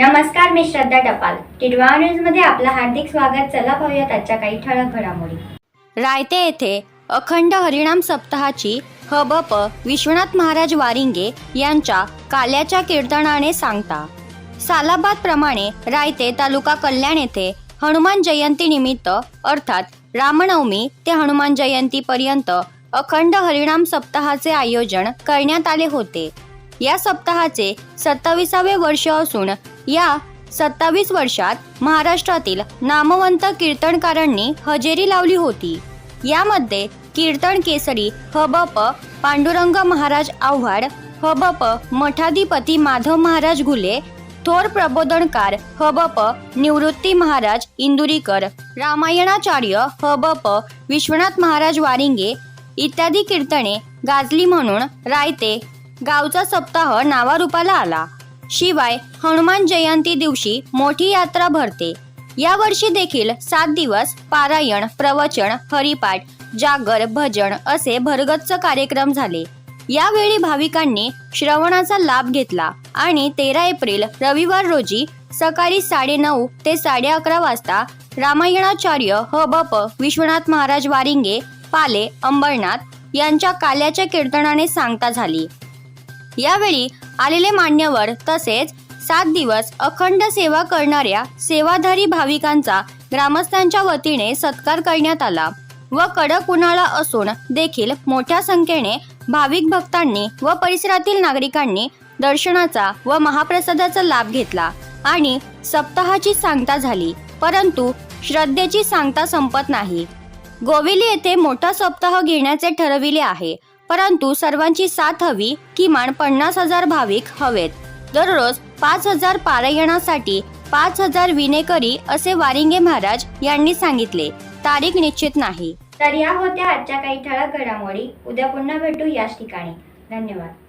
नमस्कार मी श्रद्धा टपाल. टिडवा न्यूजमध्ये आपलं हार्दिक स्वागत. चला पाहूयात आजच्या काही ठळक घडामोडी. रायते येथे अखंड हरिणाम सप्ताहाची हबप विश्वनाथ महाराज वारिंगे यांच्या काल्याच्या कीर्तनाने सांगता. सालाबाद प्रमाणे रायते तालुका कल्याण येथे हनुमान जयंती निमित्त अर्थात रामनवमी ते हनुमान जयंती पर्यंत अखंड हरिणाम सप्ताहाचे आयोजन करण्यात आले होते. या सप्ताहाचे सत्ताविसावे वर्ष असून या सत्तावीस वर्षात महाराष्ट्रातील नामवंत कीर्तनकारांनी हजेरी लावली होती. यामध्ये कीर्तन केसरी हबप पांडुरंग महाराज आव्हाड हबप मठाधिपती माधव महाराज घुले थोर प्रबोधनकार हबप निवृत्ती महाराज इंदुरीकर रामायणाचार्य हबप विश्वनाथ महाराज वारिंगे इत्यादी कीर्तने गाजली म्हणून रायते. गावचा सप्ताह नावारूपाला आला. शिवाय हनुमान जयंती दिवशी मोठी यात्रा भरते. यावर्षी देखील सात दिवस पारायण प्रवचन हरिपाठ जागर भजन असे भरगच्च कार्यक्रम झाले. यावेळी भाविकांनी श्रवणाचा लाभ घेतला आणि तेरा एप्रिल रविवार रोजी सकाळी साडेनऊ ते साडे अकरा वाजता रामायणाचार्य ह हबप विश्वनाथ महाराज वारिंगे पाले अंबरनाथ यांच्या काल्याच्या कीर्तनाने सांगता झाली. यावेळी आलेले मान्यवर तसेच सात दिवस अखंड सेवा करणाऱ्या सेवाधारी भाविकांचा ग्रामस्थांच्या वतीने सत्कार करण्यात आला व कडक उन्हाळा असून देखील मोठ्या संख्येने भाविक भक्तांनी व परिसरातील नागरिकांनी दर्शनाचा व महाप्रसादाचा लाभ घेतला आणि सप्ताहाची सांगता झाली परंतु श्रद्धेची सांगता संपत नाही. गोविली येथे मोठा सप्ताह घेण्याचे ठरविले आहे. परंतु सर्वांची साथ हवी किमान पन्नास हजार भाविक हवेत. दररोज पाच हजार पारायणासाठी पाच हजार विनेकरी असे वारिंगे महाराज यांनी सांगितले. तारीख निश्चित नाही. तर या होत्या आजच्या काही ठळक घडामोडी. उद्या पुन्हा भेटू याच ठिकाणी. धन्यवाद.